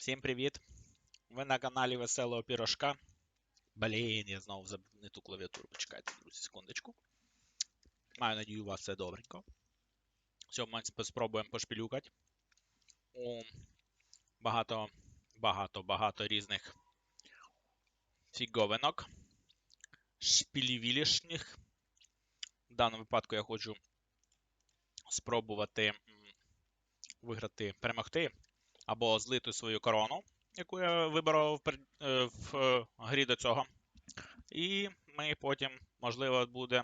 Всім привіт! Ви на каналі Веселого Пірожка. Блін, я знову забув не ту клавіатуру. Почекайте, друзі, секундочку. Маю надію, у вас все добренько. Сьогодні ми спробуємо пошпілюкати. У багато, багато, багато різних фіговинок. Шпілівілішних. В даному випадку я хочу спробувати виграти, перемогти або злити свою корону, яку я вибрав в, е, е, грі до цього. І ми потім, можливо, буде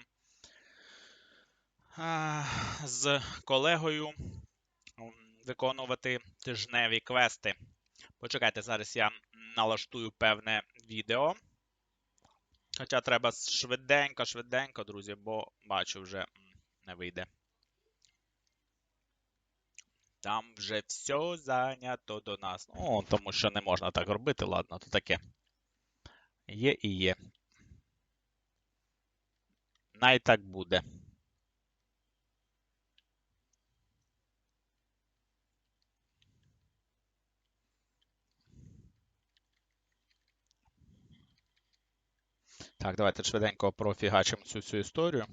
з колегою виконувати тижневі квести. Почекайте, зараз я налаштую певне відео. Хоча треба швиденько, швиденько, друзі, бо бачу, вже не вийде. Там вже все зайнято до нас. Ну, тому що не можна так робити, ладно, то таке. Є і є. Най так буде. Так, давайте швиденько профігачимо цю всю історію.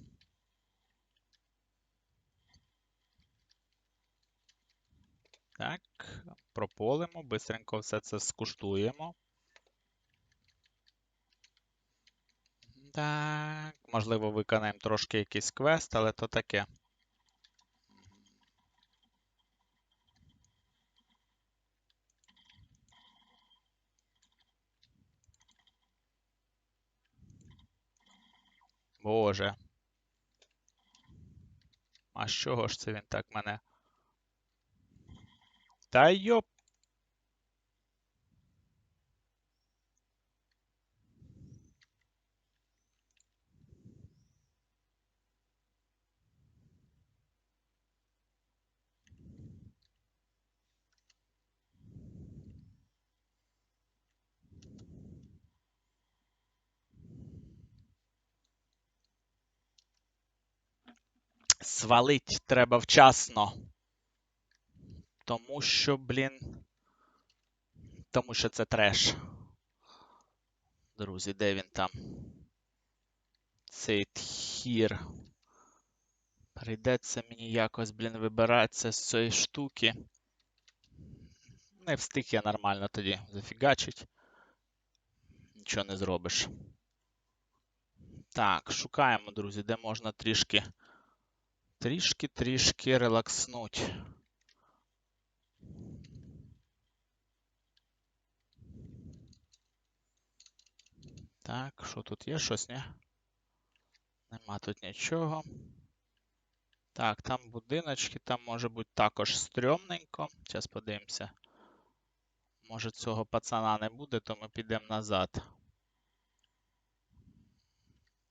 Так, прополимо, бистренько все це скуштуємо. Так, можливо, виконаємо трошки якийсь квест, але то таке. Боже. А з чого ж це він так мене? Та йоп. Свалить треба вчасно. Тому що, блін. Тому що це треш. Друзі, де він там? Цей тхір. Прийдеться мені якось, блін, вибиратися з цієї штуки. Не встиг я нормально тоді зафігачить. Нічого не зробиш. Так, шукаємо, друзі, де можна трішки. Трішки-трішки релакснуть. Так, що тут є щось, ні? Нема тут нічого. Так, там будиночки, там може бути також стрьомненько. Зараз подивимося. Може цього пацана не буде, то ми підемо назад.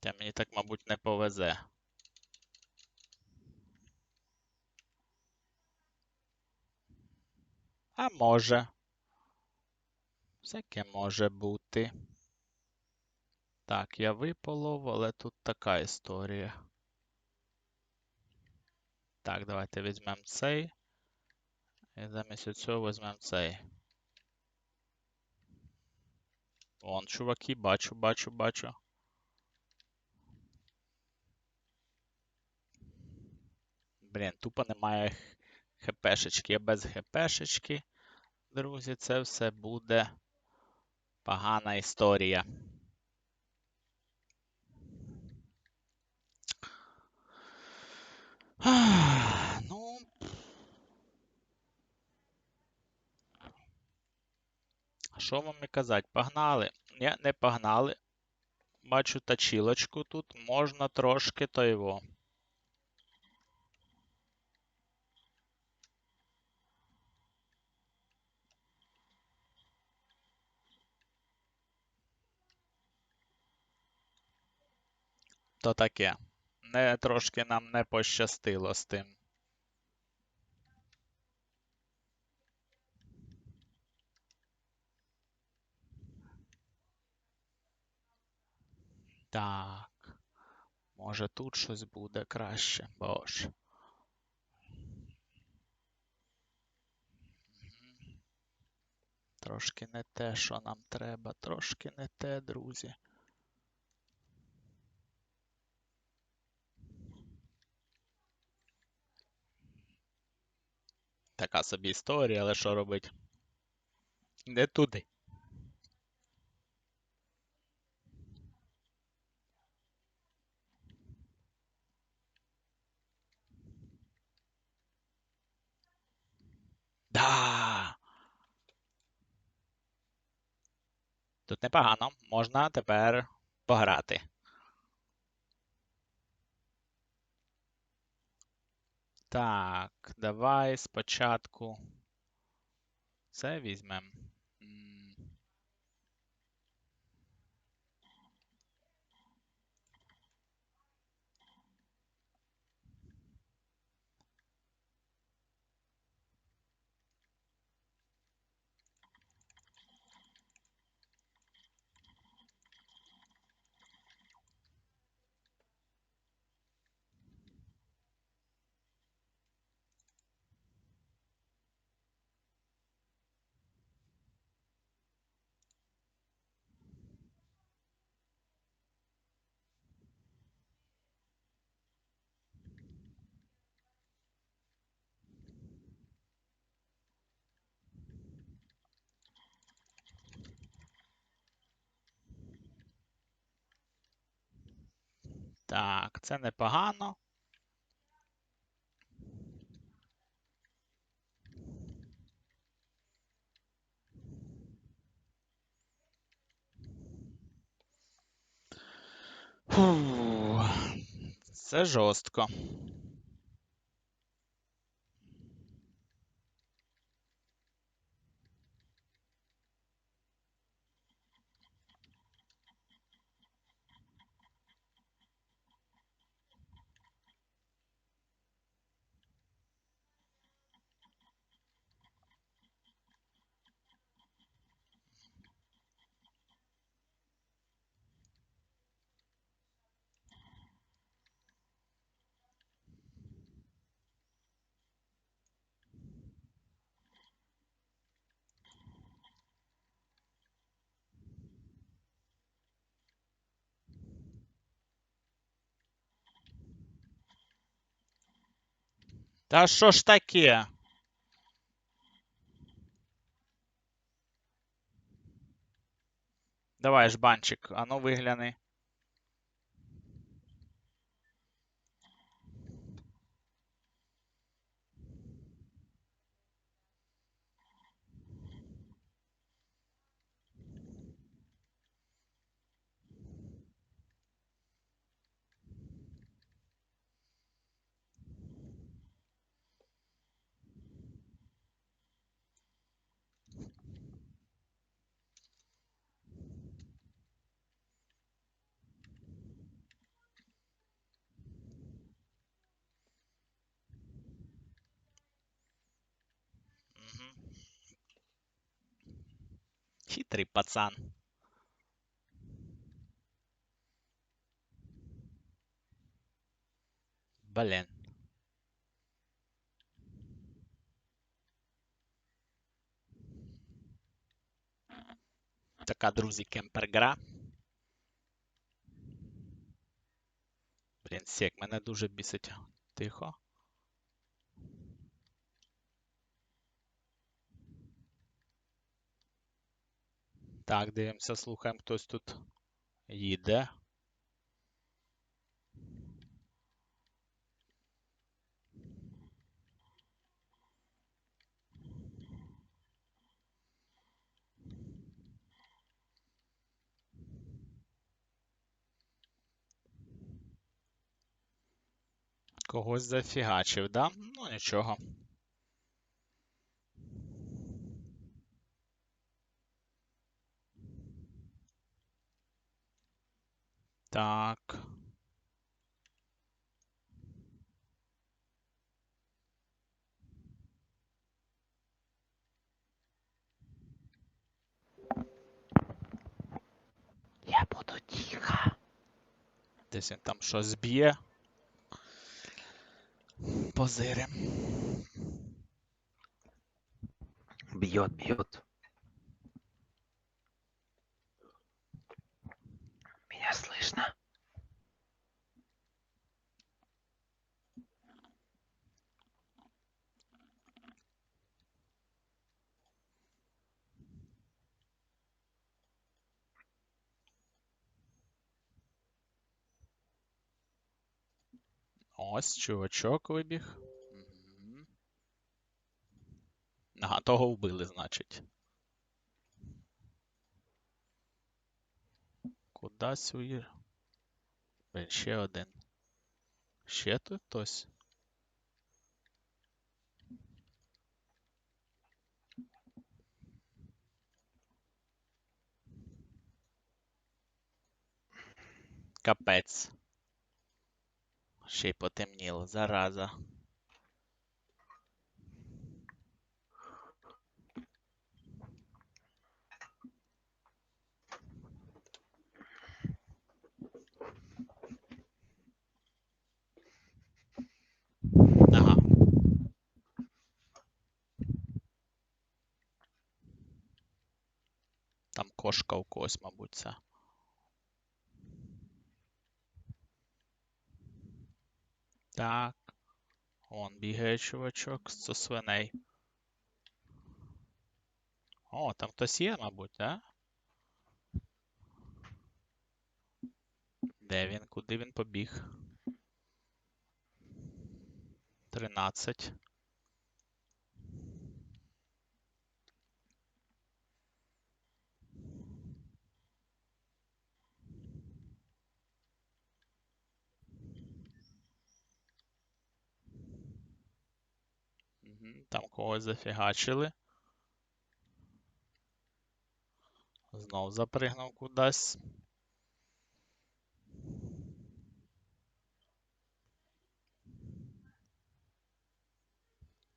Та мені так, мабуть, не повезе. А може. Всяке може бути. Так, я виполов, але тут така історія. Так, давайте візьмемо цей. І замість цього візьмемо цей. Вон, чуваки, бачу, бачу, бачу. Блін, тупо немає хпшечки. Я без хпшечки. Друзі, це все буде погана історія. Ну. Що вам і казати? Погнали? Ні, не погнали. Бачу точилочку тут. Можна трошки то його. То таке. Не трошки нам не пощастило з тим. Так. Може тут щось буде краще. Боже. Трошки не те, що нам треба, трошки не те, друзі. Така собі історія, але що робить? Не туди. Да. Тут непогано. Можна тепер пограти. Так, давай спочатку це візьмемо. Так, це непогано. Фу, це жорстко. Та що ж таке? Давай, жбанчик, а ну вигляни. Хитрий пацан. Блін. Така, друзі, кемпер-гра. Блін, сек, мене дуже бісить. Тихо. Так, дивимося, слухаємо, хтось тут їде. Когось зафігачив, да? Ну нічого. Так. Я буду тихо. Десь він там щось б'є. Позирим. Бьет, бьет. Ось чувачок вибіг. Мгм. Ага, того вбили, значить. Кудась уїр. Блін, ще один. Ще тут хтось. Капець. Ще й потемніло, зараза. Ага. Там кошка у когось, мабуть, ця. Так. Он бігає чувачок з свиней. О, там хтось є, мабуть, да? Де він? Куди він побіг? 13. Мгм, Там когось зафігачили. Знов запригнув кудись.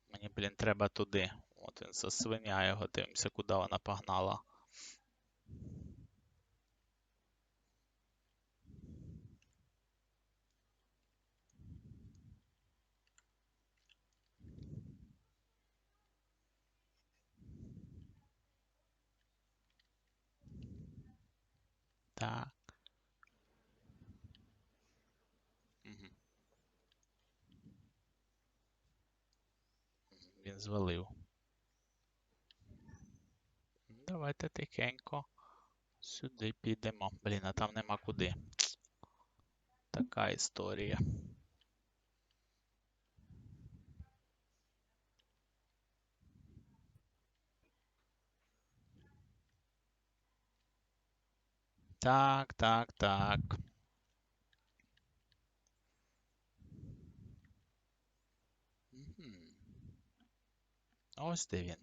Мені, блін, треба туди. От він засвиняє його, дивимося, куди вона погнала. Так. Мгм. Він звалив. Давайте тихенько сюди підемо. Блін, а там нема куди. Така історія. Так, так, так. Ось де він.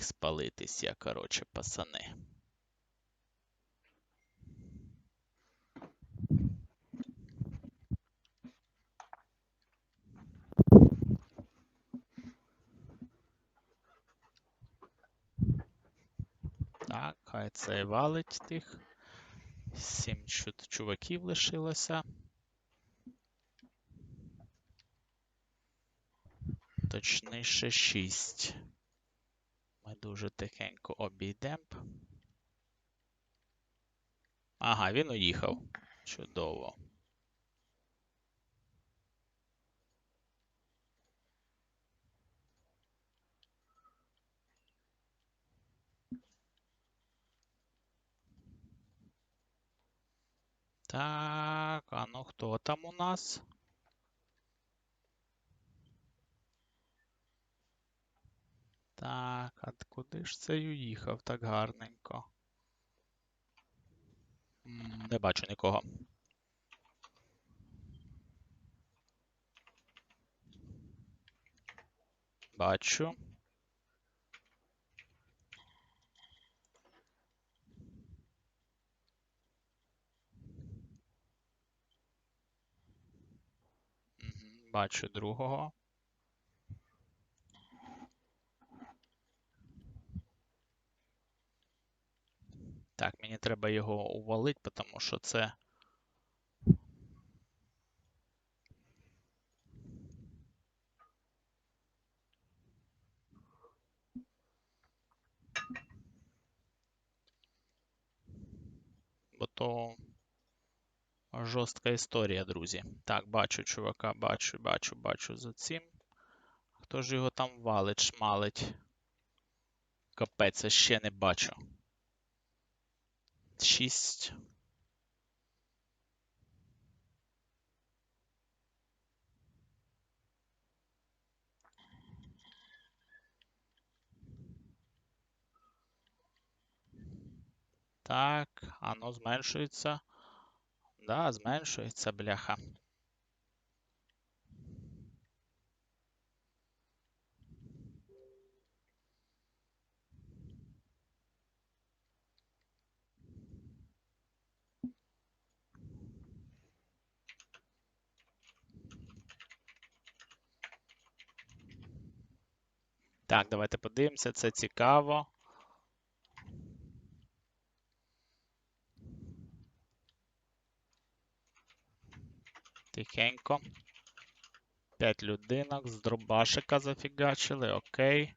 Міг спалитись я, короче, пацани. Так, хай це валить тих. Сім чу- чуваків лишилося. Точніше, шість. Дуже тихенько обійдемо. Ага, він уїхав. Чудово. Так, а ну хто там у нас? Так, а куди ж цей уїхав так гарненько? Не бачу нікого. Бачу. Бачу другого. Так, мені треба його увалити, тому що це. Бо то жорстка історія, друзі. Так, бачу чувака, бачу, бачу, бачу за цим. Хто ж його там валить, шмалить? Капець, я ще не бачу. Шість. Так, ано зменшується. Да, зменшується, бляха. Так, давайте подивимося, це цікаво. Тихенько. П'ять людинок з дробашика зафігачили, окей.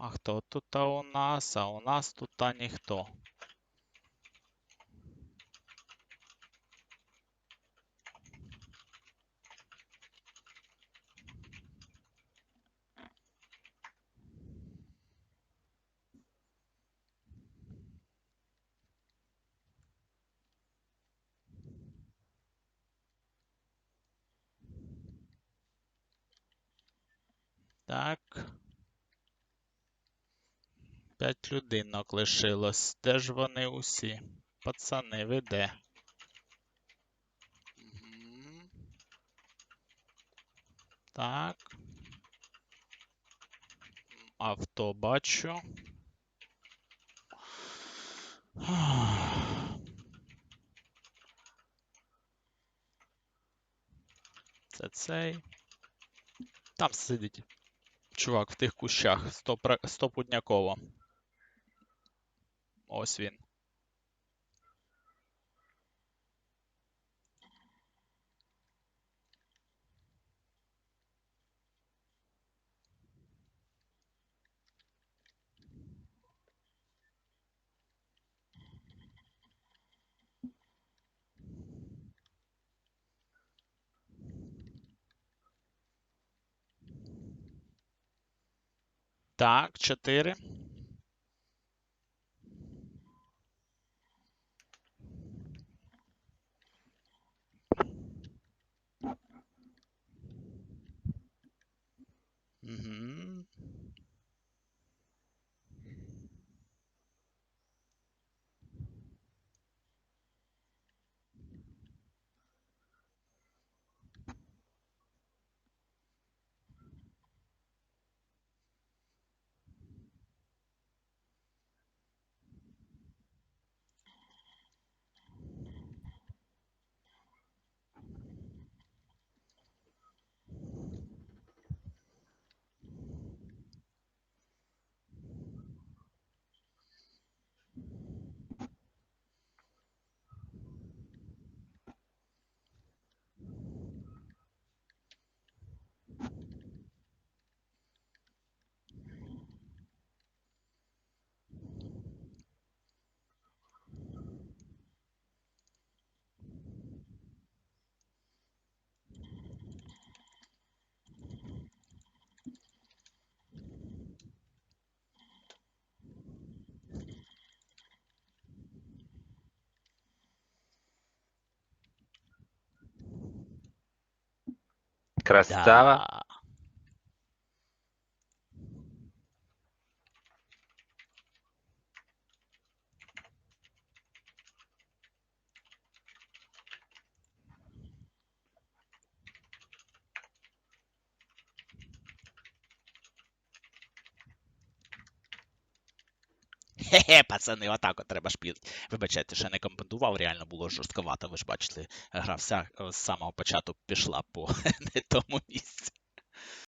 А хто тут у нас? А у нас тут ніхто. Так. П'ять людинок лишилось. Де ж вони усі? Пацани, ви де? Так. Авто бачу. Це цей. Там сидить. Чувак в тих кущах. Стопудняково. Ось він. Так, 4. Красава. Да. Хе-хе, пацани, отак от треба шпілити. Вибачайте, ще не компендував, реально було жорстковато. Ви ж бачите, гра вся е, з самого початку пішла по не тому місці.